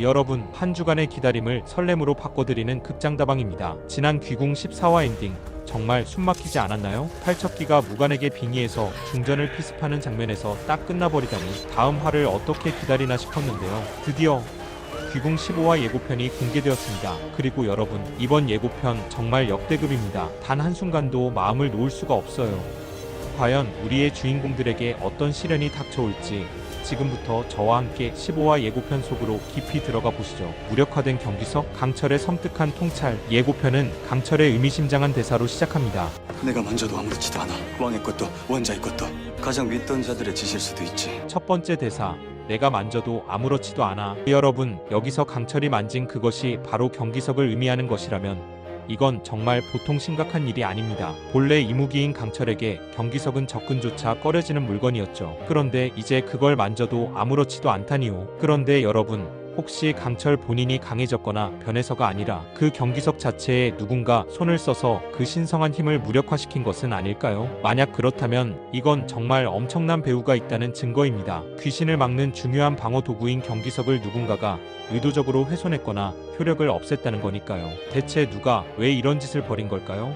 여러분 한 주간의 기다림을 설렘으로 바꿔드리는 극장다방입니다. 지난 귀궁 14화 엔딩 정말 숨막히지 않았나요? 팔척기가 무관에게 빙의해서 중전을 피습하는 장면에서 딱 끝나버리다니 다음 화를 어떻게 기다리나 싶었는데요. 드디어 귀궁 15화 예고편이 공개되었습니다. 그리고 여러분 이번 예고편 정말 역대급입니다. 단 한순간도 마음을 놓을 수가 없어요. 과연 우리의 주인공들에게 어떤 시련이 닥쳐올지 지금부터 저와 함께 15화 예고편 속으로 깊이 들어가 보시죠. 무력화된 경기석, 강철의 섬뜩한 통찰, 예고편은 강철의 의미심장한 대사로 시작합니다. 내가 만져도 아무렇지도 않아. 왕의 것도 원자의 것도 가장 믿던 자들의 짓일 수도 있지. 첫 번째 대사, 내가 만져도 아무렇지도 않아. 여러분, 여기서 강철이 만진 그것이 바로 경기석을 의미하는 것이라면 이건 정말 보통 심각한 일이 아닙니다. 본래 이무기인 강철에게 경기석은 접근조차 꺼려지는 물건이었죠. 그런데 이제 그걸 만져도 아무렇지도 않다니요. 그런데 여러분, 혹시 강철 본인이 강해졌거나 변해서가 아니라 그 경기석 자체에 누군가 손을 써서 그 신성한 힘을 무력화시킨 것은 아닐까요? 만약 그렇다면 이건 정말 엄청난 배우가 있다는 증거입니다. 귀신을 막는 중요한 방어 도구인 경기석을 누군가가 의도적으로 훼손했거나 효력을 없앴다는 거니까요. 대체 누가 왜 이런 짓을 벌인 걸까요?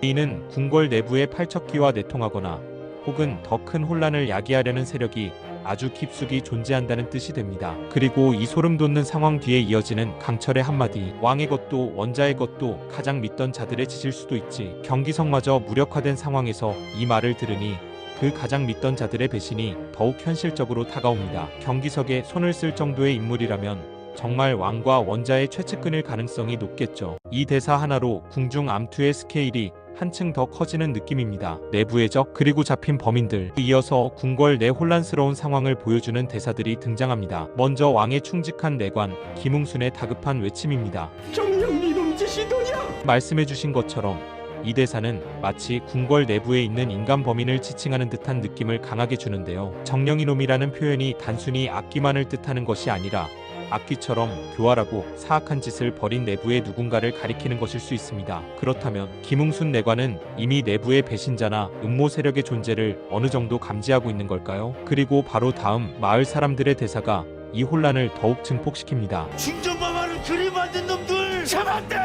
이는 궁궐 내부의 팔척기와 내통하거나 혹은 더 큰 혼란을 야기하려는 세력이 아주 깊숙이 존재한다는 뜻이 됩니다. 그리고 이 소름 돋는 상황 뒤에 이어지는 강철의 한마디 왕의 것도 원자의 것도 가장 믿던 자들의 짓일 수도 있지 경기성마저 무력화된 상황에서 이 말을 들으니 그 가장 믿던 자들의 배신이 더욱 현실적으로 다가옵니다. 경기석에 손을 쓸 정도의 인물이라면 정말 왕과 원자의 최측근일 가능성이 높겠죠. 이 대사 하나로 궁중 암투의 스케일이 한층 더 커지는 느낌입니다. 내부의 적 그리고 잡힌 범인들 이어서 궁궐 내 혼란스러운 상황을 보여주는 대사들이 등장합니다. 먼저 왕의 충직한 내관 김웅순의 다급한 외침입니다. 정령 이놈 짓이더냐? 말씀해주신 것처럼 이 대사는 마치 궁궐 내부에 있는 인간 범인을 지칭하는 듯한 느낌을 강하게 주는데요. 정령이놈이라는 표현이 단순히 악기만을 뜻하는 것이 아니라 악귀처럼 교활하고 사악한 짓을 벌인 내부의 누군가를 가리키는 것일 수 있습니다. 그렇다면 김웅순 내관은 이미 내부의 배신자나 음모 세력의 존재를 어느 정도 감지하고 있는 걸까요? 그리고 바로 다음 마을 사람들의 대사가 이 혼란을 더욱 증폭시킵니다. 중전마마를 들이받은 놈들 잡았대!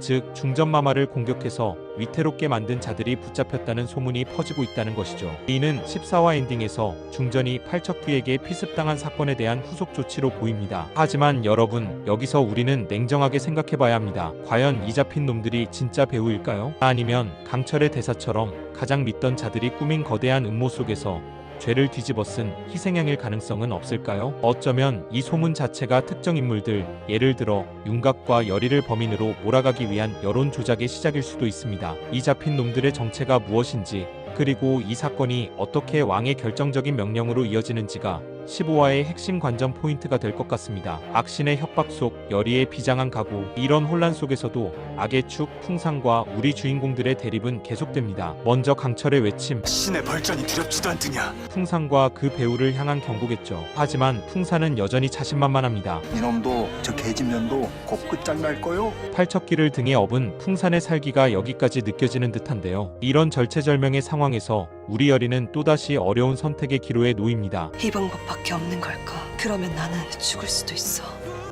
즉 중전마마를 공격해서 위태롭게 만든 자들이 붙잡혔다는 소문이 퍼지고 있다는 것이죠. 이는 14화 엔딩에서 중전이 팔척귀에게 피습당한 사건에 대한 후속 조치로 보입니다. 하지만 여러분 여기서 우리는 냉정하게 생각해봐야 합니다. 과연 이 잡힌 놈들이 진짜 배우일까요? 아니면 강철의 대사처럼 가장 믿던 자들이 꾸민 거대한 음모 속에서 죄를 뒤집어 쓴 희생양일 가능성은 없을까요? 어쩌면 이 소문 자체가 특정 인물들, 예를 들어 윤곽과 열의를 범인으로 몰아가기 위한 여론 조작의 시작일 수도 있습니다. 이 잡힌 놈들의 정체가 무엇인지, 그리고 이 사건이 어떻게 왕의 결정적인 명령으로 이어지는지가 15화의 핵심 관전 포인트가 될 것 같습니다. 악신의 협박 속 열의의 비장한 각오, 이런 혼란 속에서도 악의 축, 풍상과 우리 주인공들의 대립은 계속됩니다. 먼저 강철의 외침, 신의 벌전이 두렵지도 않더냐. 풍산과 그 배우를 향한 경고겠죠. 하지만 풍산은 여전히 자신만만합니다. 이놈도 저 계집년도 곧 끝장날 거요. 팔척기를 등에 업은 풍산의 살기가 여기까지 느껴지는 듯한데요. 이런 절체절명의 상황에서 우리 여리는 또다시 어려운 선택의 기로에 놓입니다. 이 방법밖에 없는 걸까? 그러면 나는 죽을 수도 있어.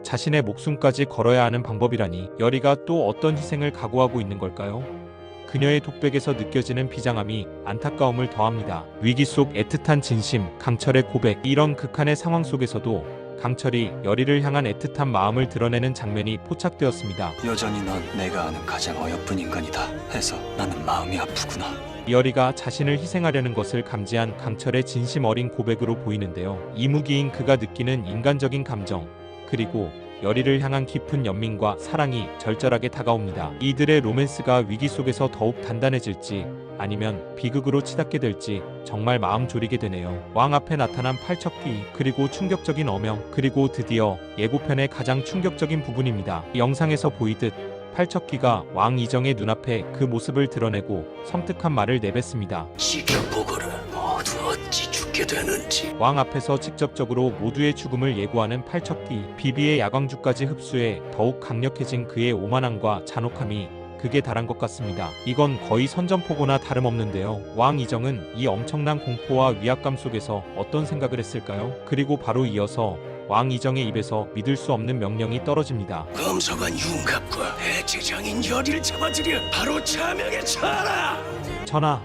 자신의 목숨까지 걸어야 하는 방법이라니 여리가 또 어떤 희생을 각오하고 있는 걸까요? 그녀의 독백에서 느껴지는 비장함이 안타까움을 더합니다. 위기 속 애틋한 진심, 강철의 고백, 이런 극한의 상황 속에서도 강철이 여리를 향한 애틋한 마음을 드러내는 장면이 포착되었습니다. 여전히 넌 내가 아는 가장 어여쁜 인간이다. 해서 나는 마음이 아프구나. 여리가 자신을 희생하려는 것을 감지한 강철의 진심 어린 고백으로 보이는데요. 이무기인 그가 느끼는 인간적인 감정, 그리고 여리를 향한 깊은 연민과 사랑이 절절하게 다가옵니다. 이들의 로맨스가 위기 속에서 더욱 단단해질지 아니면 비극으로 치닫게 될지 정말 마음 졸이게 되네요. 왕 앞에 나타난 팔척귀 그리고 충격적인 어명 그리고 드디어 예고편의 가장 충격적인 부분입니다. 영상에서 보이듯 팔척귀가 왕 이정의 눈앞에 그 모습을 드러내고 섬뜩한 말을 내뱉습니다. 지켜보거라 모두 어찌 죽게 되는지 왕 앞에서 직접적으로 모두의 죽음을 예고하는 팔척귀, 비비의 야광주까지 흡수해 더욱 강력해진 그의 오만함과 잔혹함이 극에 달한 것 같습니다. 이건 거의 선전포고나 다름없는데요. 왕 이정은 이 엄청난 공포와 위압감 속에서 어떤 생각을 했을까요? 그리고 바로 이어서 왕 이정의 입에서 믿을 수 없는 명령이 떨어집니다. 검서관 윤갑과 대제장인 열이를 잡아들여 바로 차명에 쳐라. 전하,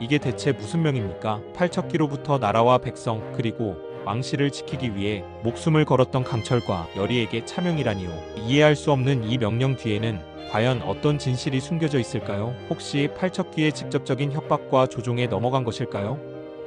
이게 대체 무슨 명입니까? 팔척기로부터 나라와 백성 그리고 왕실을 지키기 위해 목숨을 걸었던 강철과 열이에게 차명이라니요. 이해할 수 없는 이 명령 뒤에는 과연 어떤 진실이 숨겨져 있을까요? 혹시 팔척기의 직접적인 협박과 조종에 넘어간 것일까요?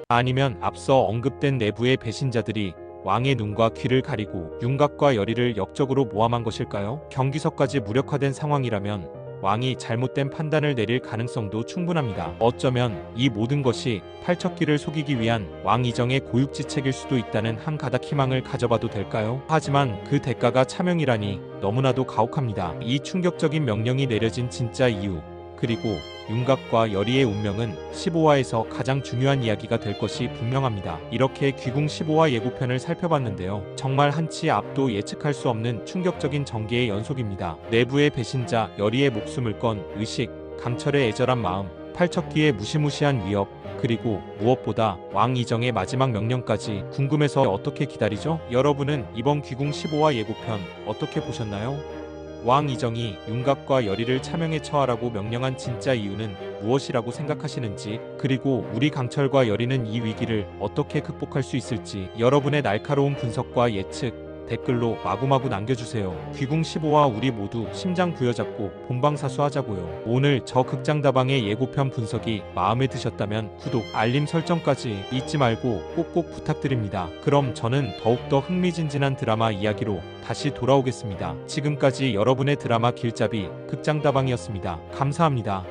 아니면 앞서 언급된 내부의 배신자들이 왕의 눈과 귀를 가리고 윤곽과 열의를 역적으로 모함한 것일까요? 경기서까지 무력화된 상황이라면 왕이 잘못된 판단을 내릴 가능성도 충분합니다. 어쩌면 이 모든 것이 팔척기를 속이기 위한 왕 이정의 고육지책일 수도 있다는 한 가닥 희망을 가져봐도 될까요? 하지만 그 대가가 차명이라니 너무나도 가혹합니다. 이 충격적인 명령이 내려진 진짜 이유 그리고 윤곽과 열의의 운명은 15화에서 가장 중요한 이야기가 될 것이 분명합니다. 이렇게 귀궁 15화 예고편을 살펴봤는데요. 정말 한치 앞도 예측할 수 없는 충격적인 전개의 연속입니다. 내부의 배신자 열의의 목숨을 건 의식, 강철의 애절한 마음, 팔척기의 무시무시한 위협, 그리고 무엇보다 왕 이정의 마지막 명령까지 궁금해서 어떻게 기다리죠? 여러분은 이번 귀궁 15화 예고편 어떻게 보셨나요? 왕 이정이 윤곽과 열의를 차명에 처하라고 명령한 진짜 이유는 무엇이라고 생각하시는지 그리고 우리 강철과 열의는 이 위기를 어떻게 극복할 수 있을지 여러분의 날카로운 분석과 예측 댓글로 마구마구 남겨주세요. 귀궁 15화 우리 모두 심장 부여잡고 본방사수 하자고요. 오늘 저 극장다방의 예고편 분석이 마음에 드셨다면 구독, 알림 설정까지 잊지 말고 꼭꼭 부탁드립니다. 그럼 저는 더욱더 흥미진진한 드라마 이야기로 다시 돌아오겠습니다. 지금까지 여러분의 드라마 길잡이 극장다방이었습니다. 감사합니다.